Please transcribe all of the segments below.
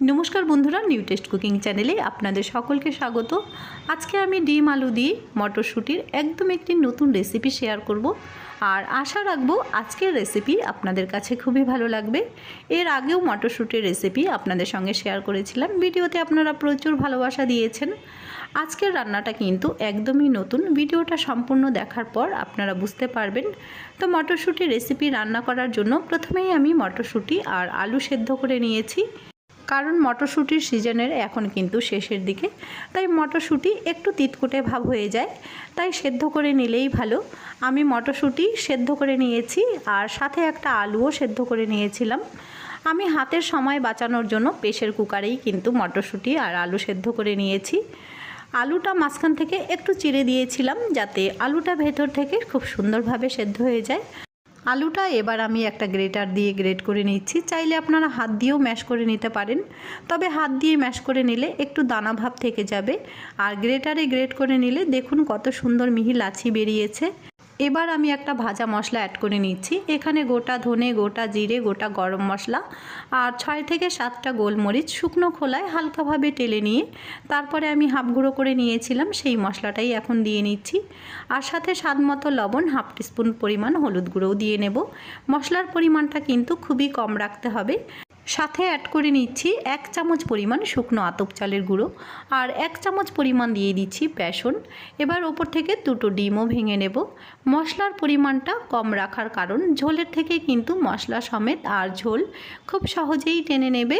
নমস্কার বন্ধুরা new test cooking চ্যানেলে আপনাদের সকলকে স্বাগত। আজকে আমি ডিম আলু দিয়ে মটরশুঁটির একদম একটি নতুন রেসিপি শেয়ার করব। আর আশা রাখব আজকের রেসিপি আপনাদের কাছে খুবই ভালো লাগবে। এর আগেও মটরশুঁটির রেসিপি আপনাদের সঙ্গে শেয়ার করেছিলাম। ভিডিওতে আপনারা প্রচুর ভালোবাসা দিয়েছেন। আজকের রান্নাটা কিন্তু একদমই নতুন। ভিডিওটা সম্পূর্ণ দেখার পর আপনারা বুঝতে পারবেন। তো মটরশুঁটি রেসিপি রান্না করার জন্য প্রথমেই আমি মটরশুঁটি আর আলু সেদ্ধ করে নিয়েছি। কারণ মটরশুঁটির সিজনের এখন কিন্তু শেষের দিকে। তাই মটরশুঁটি একটু তিতকুটে ভাব হয়ে যায়। তাই সেদ্ধ করে নিলেই ভালো। আমি মটরশুঁটি সেদ্ধ করে নিয়েছি আর সাথে একটা আলুও সেদ্ধ করে নিয়েছিলাম। আমি হাতের সময় বাঁচানোর জন্য প্রেশার কুকারেই কিন্তু মটরশুঁটি আর আলু সেদ্ধ করে নিয়েছি। আলুটা মাঝখান থেকে একটু চিড়ে দিয়েছিলাম যাতে আলুটা ভেতর থেকে খুব সুন্দরভাবে সেদ্ধ হয়ে যায়। আলুটা এবার আমি একটা গ্রেটার দিয়ে গ্রেট করে নিচ্ছি। চাইলে আপনারা হাত দিয়েও ম্যাশ করে নিতে পারেন। তবে হাত দিয়ে ম্যাশ করে নিলে একটু দানা ভাব থেকে যাবে। আর গ্রেটারে গ্রেট করে নিলে দেখুন কত সুন্দর মিহি লাচি বেরিয়েছে। এবার আমি একটা ভাজা মশলা অ্যাড করে নিচ্ছি। এখানে গোটা ধনে, গোটা জিরে, গোটা গরম মশলা আর ছয় থেকে সাতটা গোলমরিচ শুকনো খোলায় হালকাভাবে টেলে নিয়ে তারপরে আমি হাফ গুঁড়ো করে নিয়েছিলাম, সেই মশলাটাই এখন দিয়ে নিচ্ছি। আর সাথে স্বাদ মতো লবণ হাফ টিস্পুন পরিমাণ হলুদ গুঁড়োও দিয়ে নেব। মশলার পরিমাণটা কিন্তু খুবই কম রাখতে হবে। সাথে অ্যাড করে নিচ্ছি এক চামচ পরিমাণ শুকনো আতপ চালের গুঁড়ো আর এক চামচ পরিমাণ দিয়ে দিচ্ছি বেসন। এবার ওপর থেকে দুটো ডিমও ভেঙে নেব। মশলার পরিমাণটা কম রাখার কারণ ঝোলের থেকে কিন্তু মশলা সমেত আর ঝোল খুব সহজেই টেনে নেবে।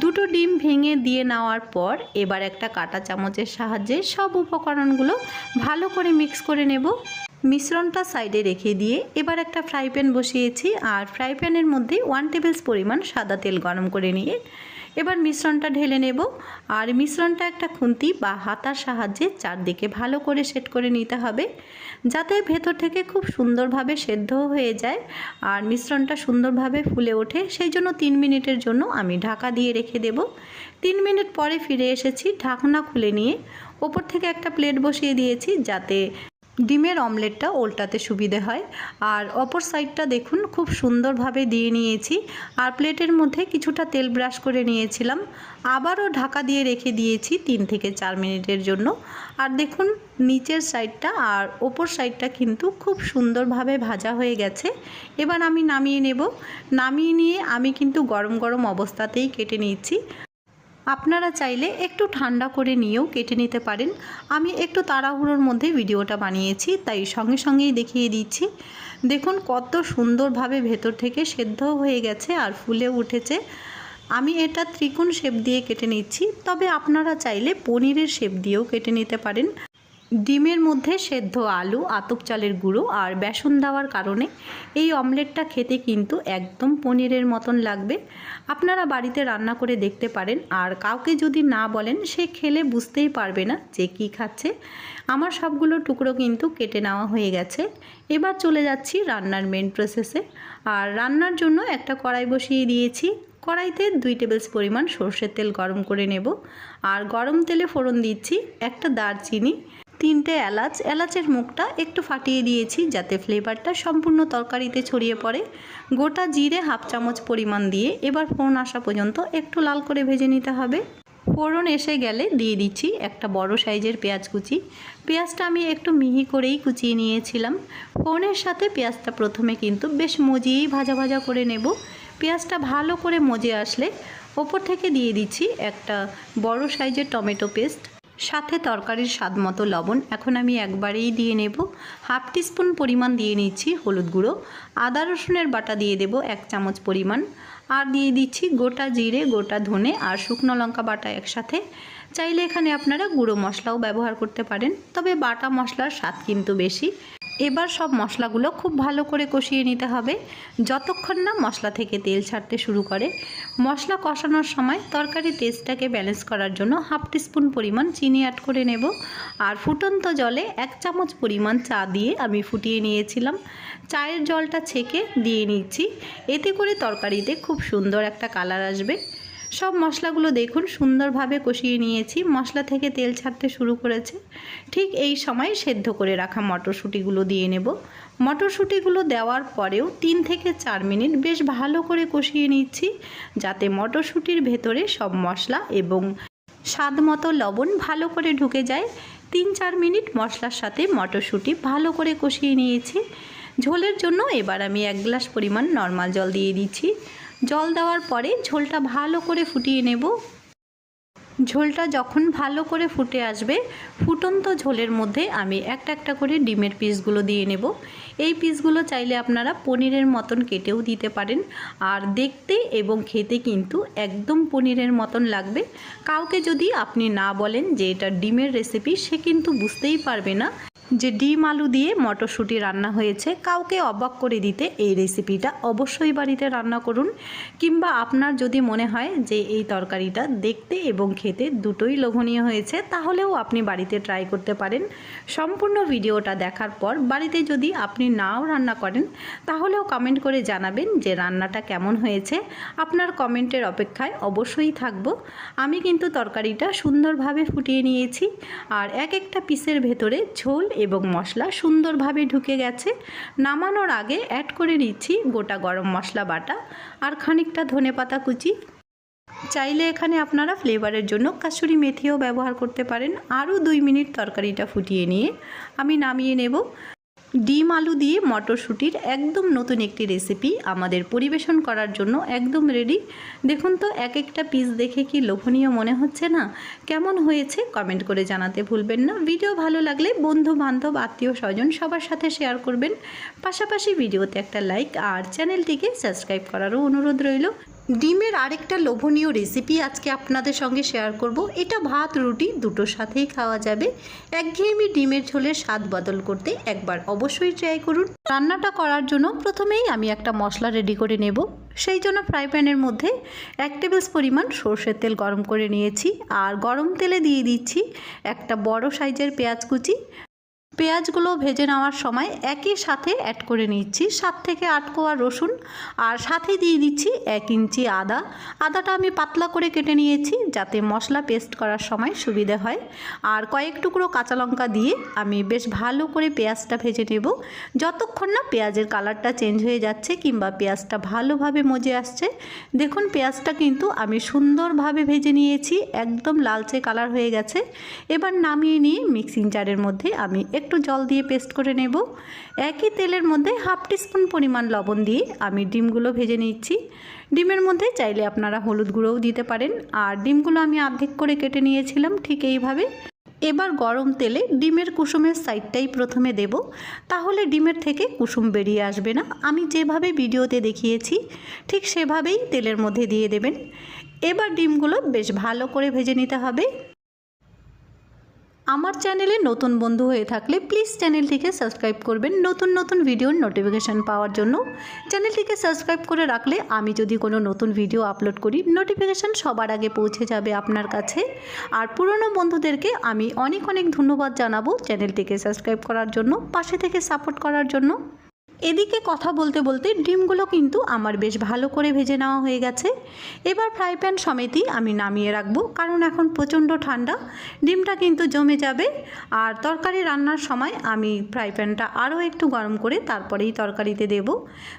দুটো ডিম ভেঙে দিয়ে নেওয়ার পর এবার একটা কাঁটা চামচের সাহায্যে সব উপকরণগুলো ভালো করে মিক্স করে নেব। মিশ্রণটা সাইডে রেখে দিয়ে এবার একটা ফ্রাই প্যান বসিয়েছি আর ফ্রাই প্যানের মধ্যে ওয়ান টেবিল পরিমাণ সাদা তেল গরম করে নিয়ে এবার মিশ্রণটা ঢেলে নেব। আর মিশ্রণটা একটা খুন্তি বা হাতার সাহায্যে চারদিকে ভালো করে সেট করে নিতে হবে যাতে ভেতর থেকে খুব সুন্দরভাবে সেদ্ধ হয়ে যায় আর মিশ্রণটা সুন্দরভাবে ফুলে ওঠে। সেই জন্য তিন মিনিটের জন্য আমি ঢাকা দিয়ে রেখে দেব। তিন মিনিট পরে ফিরে এসেছি ঢাকনা খুলে নিয়ে। ওপর থেকে একটা প্লেট বসিয়ে দিয়েছি যাতে ডিমের অমলেটটা ওল্টাতে সুবিধে হয়। আর অপর সাইডটা দেখুন, খুব সুন্দরভাবে দিয়ে নিয়েছি। আর প্লেটের মধ্যে কিছুটা তেল ব্রাশ করে নিয়েছিলাম। আবারও ঢাকা দিয়ে রেখে দিয়েছি তিন থেকে চার মিনিটের জন্য। আর দেখুন, নিচের সাইডটা আর ওপর সাইডটা কিন্তু খুব সুন্দরভাবে ভাজা হয়ে গেছে। এবার আমি নামিয়ে নেব। নামিয়ে নিয়ে আমি কিন্তু গরম গরম অবস্থাতেই কেটে নিচ্ছি। আপনারা চাইলে একটু ঠান্ডা করে নিয়েও কেটে নিতে পারেন। আমি একটু তাড়াহুড়োর মধ্যে ভিডিওটা বানিয়েছি, তাই সঙ্গে সঙ্গেই দেখিয়ে দিচ্ছি। দেখুন কত সুন্দরভাবে ভেতর থেকে সেদ্ধ হয়ে গেছে আর ফুলে উঠেছে। আমি এটা ত্রিকোণ শেপ দিয়ে কেটে নিচ্ছি, তবে আপনারা চাইলে পনিরের শেপ দিয়েও কেটে নিতে পারেন। ডিমের মধ্যে সেদ্ধ আলু, আতপ চালের গুঁড়ো আর বেসন দেওয়ার কারণে এই অমলেটটা খেতে কিন্তু একদম পনিরের মতন লাগবে। আপনারা বাড়িতে রান্না করে দেখতে পারেন আর কাউকে যদি না বলেন সে খেলে বুঝতেই পারবে না যে কি খাচ্ছে। আমার সবগুলো টুকরো কিন্তু কেটে নেওয়া হয়ে গেছে। এবার চলে যাচ্ছি রান্নার মেন প্রসেসে আর রান্নার জন্য একটা কড়াই বসিয়ে দিয়েছি। কড়াইতে দুই টেবিলস পরিমাণ সর্ষের তেল গরম করে নেব। আর গরম তেলে ফোড়ন দিচ্ছি একটা দারচিনি। তিনটে এলাচ, এলাচের মুখটা একটু ফাটিয়ে দিয়েছি যাতে ফ্লেভারটা সম্পূর্ণ তরকারিতে ছড়িয়ে পড়ে। গোটা জিরে হাফ চামচ পরিমাণ দিয়ে এবার ফোড়ন আসা পর্যন্ত একটু লাল করে ভেজে নিতে হবে। ফোড়ন এসে গেলে দিয়ে দিচ্ছি একটা বড় সাইজের পেঁয়াজ কুচি। পেঁয়াজটা আমি একটু মিহি করেই কুচিয়ে নিয়েছিলাম। ফোড়নের সাথে পেঁয়াজটা প্রথমে কিন্তু বেশ মজিয়েই ভাজা ভাজা করে নেব। পেঁয়াজটা ভালো করে মজে আসলে ওপর থেকে দিয়ে দিচ্ছি একটা বড় সাইজের টমেটো পেস্ট। সাথে তরকারির স্বাদ মতো লবণ এখন আমি একবারেই দিয়ে নেব। হাফ টিস্পুন পরিমাণ দিয়ে নিচ্ছি হলুদ গুঁড়ো, আদা রসুনের বাটা দিয়ে দেব এক চামচ পরিমাণ, আর দিয়ে দিচ্ছি গোটা জিরে, গোটা ধনে আর শুকনো লঙ্কা বাটা একসাথে। চাইলে এখানে আপনারা গুঁড়ো মশলাও ব্যবহার করতে পারেন, তবে বাটা মশলার স্বাদ কিন্তু বেশি। এবার সব মশলাগুলো খুব ভালো করে কষিয়ে নিতে হবে। যতক্ষণ না মশলা থেকে তেল ছাড়তে শুরু করে, মশলা কষানোর সময় তরকারি টেস্টটাকে ব্যালেন্স করার জন্য হাফ টিস্পুন পরিমাণ চিনি অ্যাড করে নেব। আর ফুটন্ত জলে এক চামচ পরিমাণ চা দিয়ে আমি ফুটিয়ে নিয়েছিলাম। চায়ের জলটা ছেঁকে দিয়ে নিচ্ছি। এতে করে তরকারিতে খুব সুন্দর একটা কালার আসবে। সব মশলাগুলো দেখুন, সুন্দরভাবে কষিয়ে নিয়েছি। মশলা থেকে তেল ছাড়তে শুরু করেছে। ঠিক এই সময় সেদ্ধ করে রাখা মটরশুঁটিগুলো দিয়ে নেব। মটরশুঁটিগুলো দেওয়ার পরেও তিন থেকে চার মিনিট বেশ ভালো করে কষিয়ে নিচ্ছি, যাতে মটরশুঁটির ভেতরে সব মশলা এবং স্বাদ মতো লবণ ভালো করে ঢুকে যায়। তিন চার মিনিট মশলার সাথে মটরশুঁটি ভালো করে কষিয়ে নিয়েছি। ঝোলের জন্য এবার আমি এক গ্লাস পরিমাণ নর্মাল জল দিয়ে দিচ্ছি। জল দেওয়ার পরে ঝোলটা ভালো করে ফুটিয়ে নেব। ঝোলটা যখন ভালো করে ফুটে আসবে, ফুটন্ত ঝোলের মধ্যে আমি একটা একটা করে ডিমের পিসগুলো দিয়ে নেব। এই পিসগুলো চাইলে আপনারা পনিরের মতন কেটেও দিতে পারেন। আর দেখতে এবং খেতে কিন্তু একদম পনিরের মতন লাগবে। কাউকে যদি আপনি না বলেন যে এটা ডিমের রেসিপি সে কিন্তু বুঝতেই পারবে না। যে ডিম আলু দিয়ে মটরশুঁটি রান্না হয়েছে, কাউকে অবাক করে দিতে এই রেসিপিটা অবশ্যই বাড়িতে রান্না করুন। কিংবা আপনার যদি মনে হয় যে এই তরকারিটা দেখতে এবং খেতে দুটোই লোভনীয় হয়েছে, তাহলেও আপনি বাড়িতে ট্রাই করতে পারেন। সম্পূর্ণ ভিডিওটা দেখার পর বাড়িতে যদি আপনি নাও রান্না করেন, তাহলেও কমেন্ট করে জানাবেন যে রান্নাটা কেমন হয়েছে। আপনার কমেন্টের অপেক্ষায় অবশ্যই থাকব। আমি কিন্তু তরকারিটা সুন্দরভাবে ফুটিয়ে নিয়েছি। আর এক একটা পিসের ভেতরে ঝোল এবং মশলা সুন্দরভাবে ঢুকে গেছে। নামানোর আগে অ্যাড করে নিচ্ছি গোটা গরম মশলা বাটা আর খানিকটা ধনে পাতা কুচি। চাইলে এখানে আপনারা ফ্লেভারের জন্য কাসুরি মেথিও ব্যবহার করতে পারেন। আরও দুই মিনিট তরকারিটা ফুটিয়ে নিয়ে আমি নামিয়ে নেব। ডিম আলু দিয়ে মটরশুঁটির একদম নতুন একটি রেসিপি আমাদের পরিবেশন করার জন্য একদম রেডি দেখুন তো, এক একটা পিস দেখে কি লোভনীয় মনে হচ্ছে না? কেমন হয়েছে? কমেন্ট করে জানাতে ভুলবেন না। ভিডিও ভালো লাগলে বন্ধু বান্ধব আত্মীয় স্বজন সবার সাথে শেয়ার করবেন। পাশাপাশি ভিডিওতে একটা লাইক আর চ্যানেলটিকে সাবস্ক্রাইব করারও অনুরোধ রইল। ডিমের আরেকটা লোভনীয় রেসিপি আজকে আপনাদের সঙ্গে শেয়ার করব। এটা ভাত, রুটি দুটোর সাথেই খাওয়া যাবে। একঘেয়েমি ডিমের ঝোলের স্বাদ বদল করতে একবার অবশ্যই ট্রাই করুন। রান্নাটা করার জন্য প্রথমেই আমি একটা মশলা রেডি করে নেব। সেই জন্য ফ্রাই প্যানের মধ্যে এক টেবিল পরিমাণ সর্ষের তেল গরম করে নিয়েছি। আর গরম তেলে দিয়ে দিচ্ছি একটা বড় সাইজের পেঁয়াজ কুচি পেঁয়াজগুলো ভেজে নেওয়ার সময় একই সাথে অ্যাড করে নিচ্ছি সাত থেকে আট কোয়া রসুন আর সাথে দিয়ে দিচ্ছি এক ইঞ্চি আদা। আদাটা আমি পাতলা করে কেটে নিয়েছি যাতে মশলা পেস্ট করার সময় সুবিধে হয়। আর কয়েক টুকরো কাঁচা লঙ্কা দিয়ে আমি বেশ ভালো করে পেঁয়াজটা ভেজে নেব। যতক্ষণ না পেঁয়াজের কালারটা চেঞ্জ হয়ে যাচ্ছে কিংবা পেঁয়াজটা ভালোভাবে মজে আসছে, দেখুন পেঁয়াজটা কিন্তু আমি সুন্দরভাবে ভেজে নিয়েছি, একদম লালচে কালার হয়ে গেছে। এবার নামিয়ে নিয়ে মিক্সিং জারের মধ্যে আমি একটু জল দিয়ে পেস্ট করে নেব। একই তেলের মধ্যে হাফ টিস্পুন পরিমাণ লবণ দিয়ে আমি ডিমগুলো ভেজে নিচ্ছি। ডিমের মধ্যে চাইলে আপনারা হলুদ গুঁড়োও দিতে পারেন। আর ডিমগুলো আমি অর্ধেক করে কেটে নিয়েছিলাম, ঠিক এইভাবে। এবার গরম তেলে ডিমের কুসুমের সাইডটাই প্রথমে দেব। তাহলে ডিমের থেকে কুসুম বেরিয়ে আসবে না। আমি যেভাবে ভিডিওতে দেখিয়েছি, ঠিক সেভাবেই তেলের মধ্যে দিয়ে দেবেন। এবার ডিমগুলো বেশ ভালো করে ভেজে নিতে হবে। আমার চ্যানেলে নতুন বন্ধু হয়ে থাকলে প্লিজ চ্যানেলটিকে সাবস্ক্রাইব করবেন নতুন নতুন ভিডিওর নোটিফিকেশান পাওয়ার জন্য। চ্যানেলটিকে সাবস্ক্রাইব করে রাখলে আমি যদি কোনো নতুন ভিডিও আপলোড করি নোটিফিকেশান সবার আগে পৌঁছে যাবে আপনার কাছে। আর পুরনো বন্ধুদেরকে আমি অনেক অনেক ধন্যবাদ জানাব চ্যানেলটিকে সাবস্ক্রাইব করার জন্য, পাশে থেকে সাপোর্ট করার জন্য। এদিকে কথা বলতে বলতে ডিমগুলো কিন্তু আমার বেশ ভালো করে ভেজে নেওয়া হয়ে গেছে। এবার ফ্রাই প্যান সমেতই আমি নামিয়ে রাখব, কারণ এখন প্রচণ্ড ঠান্ডা। ডিমটা কিন্তু জমে যাবে। আর তরকারি রান্নার সময় আমি ফ্রাই প্যানটা আরও একটু গরম করে তারপরেই তরকারিতে দেব।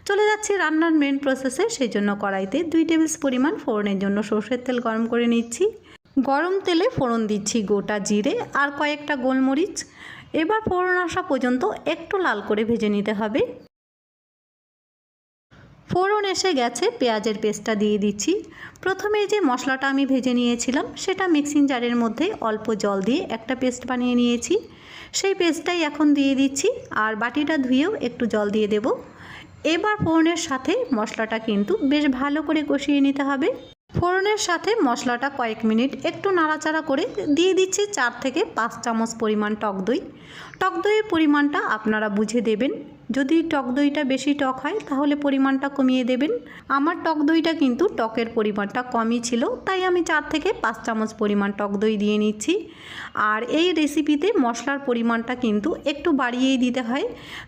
চলে যাচ্ছি রান্নার মেন প্রসেসে সেই জন্য কড়াইতে দুই টেবিল পরিমাণ ফোড়নের জন্য সর্ষের তেল গরম করে নিচ্ছি। গরম তেলে ফোড়ন দিচ্ছি গোটা জিরে আর কয়েকটা গোলমরিচ। এবার ফোড়ন আসা পর্যন্ত একটু লাল করে ভেজে নিতে হবে। ফোড়ন এসে গেছে, পেঁয়াজের পেস্টটা দিয়ে দিচ্ছি। প্রথমে যে মশলাটা আমি ভেজে নিয়েছিলাম, সেটা মিক্সিং জারের মধ্যে অল্প জল দিয়ে একটা পেস্ট বানিয়ে নিয়েছি। সেই পেস্টটাই এখন দিয়ে দিচ্ছি, আর বাটিটা ধুয়েও একটু জল দিয়ে দেব। এবার ফোড়নের সাথে মশলাটা কিন্তু বেশ ভালো করে কষিয়ে নিতে হবে। ফোড়নের সাথে মশলাটা কয়েক মিনিট একটু নাড়াচাড়া করে দিয়ে দিচ্ছি চার থেকে পাঁচ চামচ পরিমাণ টক দই। টক দইয়ের পরিমাণটা আপনারা বুঝে দেবেন। যদি টক দইটা বেশি টক হয়, তাহলে পরিমাণটা কমিয়ে দেবেন। আমার টক দইটা কিন্তু টকের পরিমাণটা কমই ছিল, তাই আমি চার থেকে পাঁচ চামচ পরিমাণ টক দই দিয়ে নিচ্ছি। আর এই রেসিপিতে মশলার পরিমাণটা কিন্তু একটু বাড়িয়েই দিতে হয়,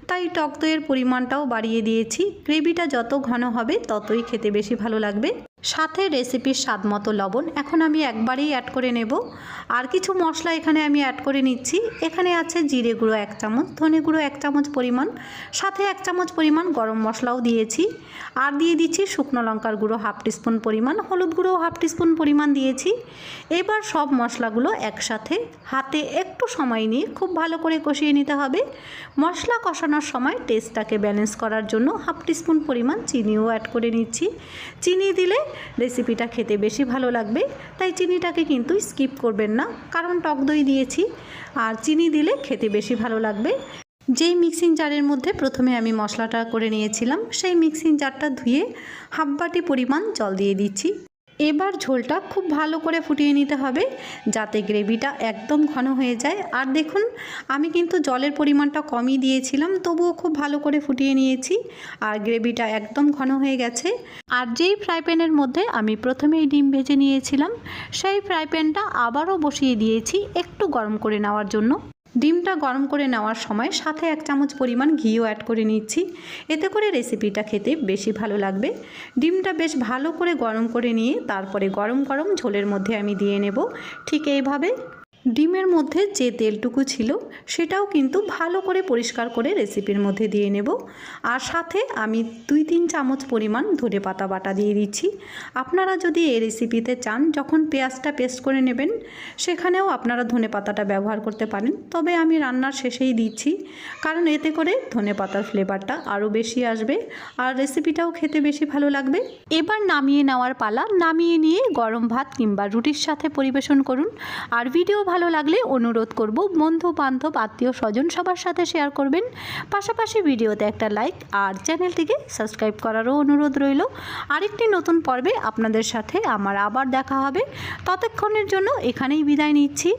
তাই টক দইয়ের পরিমাণটাও বাড়িয়ে দিয়েছি। গ্রেভিটা যত ঘন হবে, ততই খেতে বেশি ভালো লাগবে। সাথে রেসিপির স্বাদ মতো লবণ এখন আমি একবারেই অ্যাড করে নেব। আর কিছু মশলা এখানে আমি অ্যাড করে নিচ্ছি। এখানে আছে জিরে গুঁড়ো এক চামচ, ধনে গুঁড়ো এক চামচ পরিমাণ, সাথে এক চামচ পরিমাণ গরম মশলাও দিয়েছি। আর দিয়ে দিচ্ছি শুকনো লঙ্কার গুঁড়ো হাফ টিস্পুন পরিমাণ, হলুদ গুঁড়ো হাফ টিস্পুন পরিমাণ দিয়েছি। এবার সব মশলাগুলো একসাথে হাতে একটু সময় নিয়ে খুব ভালো করে কষিয়ে নিতে হবে। মশলা কষানোর সময় টেস্টটাকে ব্যালেন্স করার জন্য হাফ টিস্পুন পরিমাণ চিনিও অ্যাড করে নিচ্ছি। চিনি দিলে রেসিপিটা খেতে বেশি ভালো লাগবে, তাই চিনিটাকে কিন্তু স্কিপ করবেন না, কারণ টক দই দিয়েছি। আর চিনি দিলে খেতে বেশি ভালো লাগবে। যেই মিক্সিং জারের মধ্যে প্রথমে আমি মশলাটা করে নিয়েছিলাম, সেই মিক্সিং জারটা ধুয়ে হাফ বাটি পরিমাণ জল দিয়ে দিচ্ছি। এবার ঝোলটা খুব ভালো করে ফুটিয়ে নিতে হবে যাতে গ্রেভিটা একদম ঘন হয়ে যায়। আর দেখুন, আমি কিন্তু জলের পরিমাণটা কমই দিয়েছিলাম, তবুও খুব ভালো করে ফুটিয়ে নিয়েছি আর গ্রেভিটা একদম ঘন হয়ে গেছে। আর যেই ফ্রাই প্যানের মধ্যে আমি প্রথমেই ডিম ভেজে নিয়েছিলাম, সেই ফ্রাই প্যানটা আবারও বসিয়ে দিয়েছি একটু গরম করে নেওয়ার জন্য। ডিমটা গরম করে নেওয়ার সময় সাথে এক চামচ পরিমাণ ঘিও অ্যাড করে নিচ্ছি। এতে করে রেসিপিটা খেতে বেশি ভালো লাগবে। ডিমটা বেশ ভালো করে গরম করে নিয়ে তারপরে গরম গরম ঝোলের মধ্যে আমি দিয়ে নেব। ঠিক এইভাবে ডিমের মধ্যে যে তেলটুকু ছিল সেটাও কিন্তু ভালো করে পরিষ্কার করে রেসিপির মধ্যে দিয়ে নেব। আর সাথে আমি দুই তিন চামচ পরিমাণ ধনে পাতা বাটা দিয়ে দিচ্ছি। আপনারা যদি এই রেসিপিতে চান, যখন পেঁয়াজটা পেস্ট করে নেবেন, সেখানেও আপনারা ধনে পাতাটা ব্যবহার করতে পারেন। তবে আমি রান্নার শেষেই দিচ্ছি, কারণ এতে করে ধনে পাতার ফ্লেভারটা আরও বেশি আসবে আর রেসিপিটাও খেতে বেশি ভালো লাগবে। এবার নামিয়ে নেওয়ার পালা, নামিয়ে নিয়ে গরম ভাত কিংবা রুটির সাথে পরিবেশন করুন। আর ভিডিও ভালো লাগলে অনুরোধ করব বন্ধু বান্ধব, আত্মীয় স্বজন সবার সাথে শেয়ার করবেন। পাশাপাশি ভিডিওতে একটা লাইক আর চ্যানেলটিকে সাবস্ক্রাইব করারও অনুরোধ রইল। আরেকটি নতুন পর্বে আপনাদের সাথে আমার আবার দেখা হবে। ততক্ষণের জন্য এখানেই বিদায় নিচ্ছি।